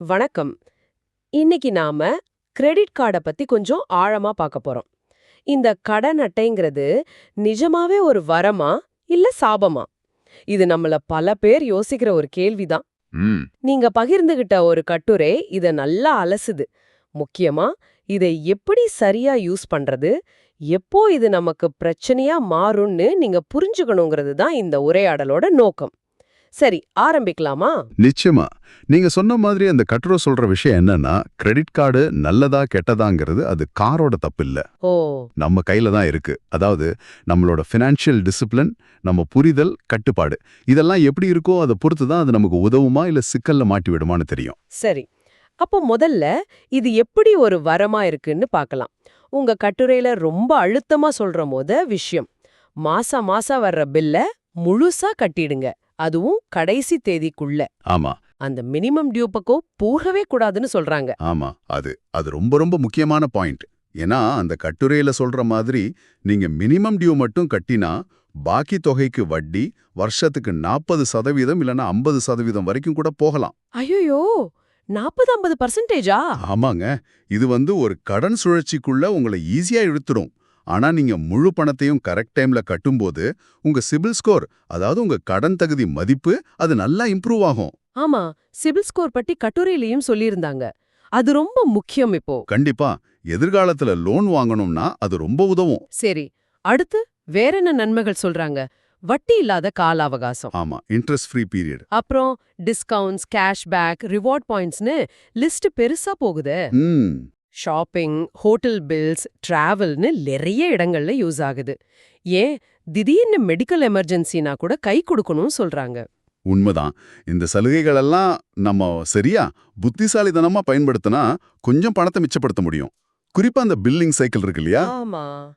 வணக்கம். இன்னைக்கு நாம கிரெடிட் கார்டை பத்தி கொஞ்சம் ஆழமா பார்க்க போறோம். இந்த கடன் அட்டைங்கிறது நிஜமாவே ஒரு வரமா இல்ல சாபமா? இது நம்மள பல பேர் யோசிக்கிற ஒரு கேள்விதான் நீங்க பகிர்ந்துகிட்ட ஒரு கட்டுரை இத நல்லா அலசுது. முக்கியமா இதை எப்படி சரியா யூஸ் பண்றது? எப்போ இது நமக்கு பிரச்சனையா மாறும்னு நீங்க புரிஞ்சுக்கணுங்கிறது தான் இந்த உரையாடலோட நோக்கம். சரி ஆரம்பிக்கலாமா? நிச்சயமா. நீங்க சொன்ன மாதிரி அந்த கட்டுரை சொல்ற விஷயம் என்னன்னா கிரெடிட் கார்டு நல்லதா கெட்டதாங்கிறது அது காரோட தப்பு இல்ல ஓ. நம்ம கையில தான் இருக்கு. அதாவது நம்மளோட ஃபினான்ஷியல் டிசிப்ளின் நம்ம புரிதல் கட்டுப்பாடு. இதெல்லாம் எப்படி இருக்கோ அதை பொறுத்து தான் அது நமக்கு உதவுமா இல்ல சிக்கல்ல மாட்டி விடுமான்னு தெரியும். சரி. அப்போ முதல்ல இது எப்படி ஒரு வரமா இருக்குன்னு பார்க்கலாம். உங்க கட்டுரையில ரொம்ப அழுத்தமா சொல்ற முத விஷயம் மாசா மாசம் வர்ற பில்ல முழுசா கட்டிடுங்க. அதுவும் கடைசி தேதிக்குள்ள. ஆமா. அந்த மினிமம் டியூ பக்கம் போகவே கூடாதுன்னு சொல்றாங்க. ஆமா அது அது ரொம்ப ரொம்ப முக்கியமான பாயிண்ட். ஏன்னா அந்த கட்டுரையில சொல்ற மாதிரி நீங்க மினிமம் டியூ மட்டும் கட்டினா பாக்கி தொகைக்கு வட்டி வருஷத்துக்கு நாற்பது சதவீதம் இல்லைன்னா ஐம்பது சதவீதம் வரைக்கும் கூட போகலாம். ஐயோ நாற்பது ஐம்பது பர்சன்டேஜா ஆமாங்க. இது வந்து ஒரு கடன் சுழற்சிக்குள்ள உங்களை ஈஸியா இழுத்துடும் ஆனா நீங்க முழு பணத்தையும் கரெக்ட் டைம்ல கட்டும்போது உங்க சிபில் ஸ்கோர் அதாவது உங்க கடன் தகுதி மதிப்பு அது நல்லா இம்ப்ரூவ் ஆகும். ஆமா சிபில் ஸ்கோர் பத்தி கட்டுரையிலயும் சொல்லியிருந்தாங்க. அது ரொம்ப முக்கியம் இப்போ. கண்டிப்பா எதிர்காலத்துல லோன் வாங்கணும்னா அது ரொம்ப உதவும். சரி அடுத்து வேற என்ன நன்மைகள் சொல்றாங்க? வட்டி இல்லாத கால அவகாசம். ஆமா இன்ட்ரெஸ்ட் ஃப்ரீ பீரியட் அப்புறம் டிஸ்கவுண்ட்ஸ் கேஷ்பேக் ரிவார்ட் பாயிண்ட்ஸ்னு லிஸ்ட் பெருசா போகுது. ஷாப்பிங் ஹோட்டல் பில்ஸ் டிராவல்னு நிறைய இடங்கள்ல யூஸ் ஆகுது. ஏன்? திடீர்னு மெடிக்கல் எமர்ஜென்சினா கூட கை கொடுக்கணும்னு சொல்றாங்க. உண்மைதான். இந்த சலுகைகள் எல்லாம் நம்ம சரியா புத்திசாலித்தனமா பயன்படுத்தினா கொஞ்சம் பணத்தை மிச்சப்படுத்த முடியும். குறிப்பா அந்த பில்லிங் சைக்கிள் இருக்கு இல்லையா?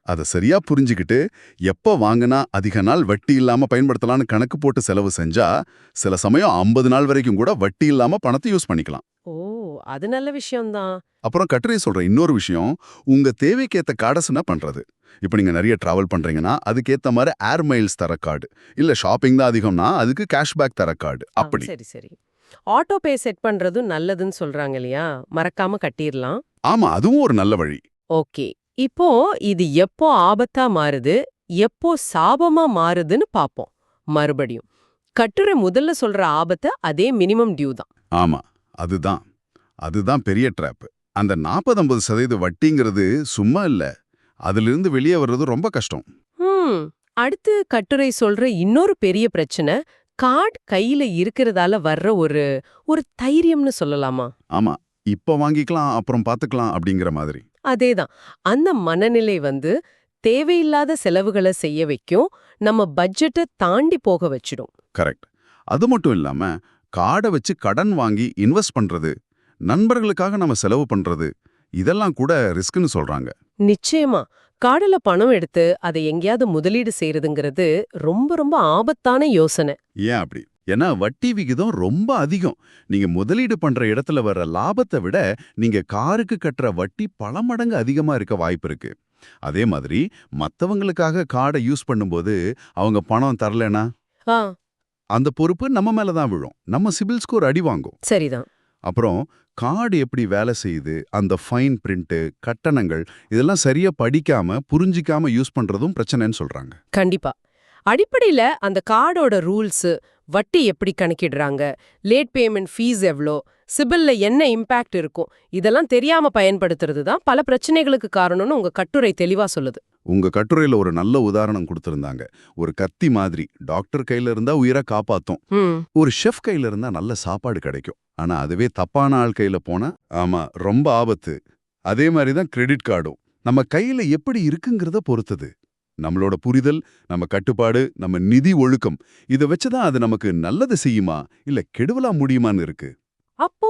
அதை சரியா புரிஞ்சுக்கிட்டு எப்ப வாங்கினா அதிக நாள் வட்டி இல்லாம பயன்படுத்தலாம்னு கணக்கு போட்டு செலவு செஞ்சா சில சமயம் ஐம்பது நாள் வரைக்கும் கூட வட்டி இல்லாம பணத்தை யூஸ் பண்ணிக்கலாம். ஓ. அது நல்ல விஷயம்தான். அப்புறம் கட்டுரை சொல்ற இன்னொரு விஷயம். உங்க தேவைக்கேத்த கார்டஸ்னா பண்றது. இப்போ நீங்க நிறைய டிராவல் பண்றீங்கன்னா அதுக்கேத்த மாதிரி ஏர் மைல்ஸ் தர கார்டு. இல்ல ஷாப்பிங் தான் அதிகம்னா அதுக்கு கேஷ்பேக் தர கார்டு. அப்படி. சரி சரி. ஆட்டோ பே செட் பண்றதும் நல்லதுன்னு சொல்றாங்க இல்லையா? மறக்காம கட்டிடலாம். ஆமா அதுவும் ஒரு நல்ல வழி. ஓகே. இப்போ இது எப்போ ஆபத்தா மாறுது? எப்போ சாபமா மாறுதுன்னு பாப்போம். மறுபடியும். கட்டுரை முதல்ல சொல்ற ஆபத்து அதே மினிமம் டியூ தான். ஆமா அதுதான். அதுதான் பெரிய ட்ராப் அந்த 40 ஐம்பது சதவீத வட்டிங்கிறது சும்மா இல்ல. அதிலிருந்து வெளியே வர்றது ரொம்ப கஷ்டம். அடுத்து கட்டுரை சொல்ற இன்னொரு பெரிய பிரச்சனை கார்டு கையில இருக்கிறதால வர்ற ஒரு ஒரு தைரியம்னு சொல்லலாமா? ஆமா. இப்ப வாங்கிக்கலாம் அப்புறம் பாத்துக்கலாம் அப்படிங்கிற மாதிரி. அதேதான். அந்த மனநிலை வந்து தேவையில்லாத செலவுகளை செய்ய வைக்கும் நம்ம பட்ஜெட்டை தாண்டி போக வச்சிடும். கரெக்ட் அது மட்டும் இல்லாம கார்டை வச்சு கடன் வாங்கி இன்வெஸ்ட் பண்றது நண்பர்களுக்காக நம்ம செலவு பண்றது இதெல்லாம் கூட ரிஸ்க்னு சொல்றாங்க. நிச்சயமா. கார்டுல பணம் எடுத்து அதை எங்கேயாவது முதலீடு செய்யறதுங்கிறது ரொம்ப ரொம்ப ஆபத்தான யோசனை. ஏன் அப்படி? ஏன்னா வட்டி விகிதம் ரொம்ப அதிகம். நீங்க முதலீடு பண்ற இடத்துல வர்ற லாபத்தை விட நீங்க காருக்கு கட்டுற வட்டி பல மடங்கு அதிகமா இருக்க வாய்ப்பு இருக்கு. அதே மாதிரி மத்தவங்களுக்காக கார்டை யூஸ் பண்ணும்போது அவங்க பணம் தரலனா ஆ. அந்த பொறுப்பு நம்ம மேல தான் விழும். நம்ம சிபில் ஸ்கோர் அடி வாங்கும். சரிதான். அப்புறம் கார்டு எப்படி வேலை செய்யுது அந்த ஃபைன் பிரிண்ட்டு கட்டணங்கள் இதெல்லாம் சரியா படிக்காம புரிஞ்சிக்காம யூஸ் பண்றதும் பிரச்சனைன்னு சொல்றாங்க. கண்டிப்பா. அடிப்படையில அந்த கார்டோட ரூல்ஸ் வட்டி எப்படி கணக்கிடுறாங்க லேட் பேமெண்ட் ஃபீஸ் எவ்வளோ சிபில்ல என்ன இம்பாக்ட் இருக்கும் இதெல்லாம் தெரியாம பயன்படுத்துறது தான் பல பிரச்சனைகளுக்கு காரணம்னு உங்க கட்டுரை தெளிவா சொல்லுது. உங்க கட்டுரையில ஒரு நல்ல உதாரணம் கொடுத்திருந்தாங்க. ஒரு கத்தி மாதிரி டாக்டர் கையில இருந்தா உயிரை காப்பாத்தும். ஒரு ஷெஃப் கையில இருந்தா நல்ல சாப்பாடு கிடைக்கும். ஆனா அதுவே தப்பான ஆள் கையில போனா ஆமா ரொம்ப ஆபத்து. அதே மாதிரி தான் கிரெடிட் கார்டும் நம்ம கையில எப்படி இருக்குங்கிறத பொறுத்தது. நம்மளோட புரிதல் நம்ம கட்டுப்பாடு நம்ம நிதி ஒழுக்கம் இதை வச்சுதான் அது நமக்கு நல்லது செய்யுமா? இல்ல கெடுவலா முடியுமான்னு இருக்கு? அப்போ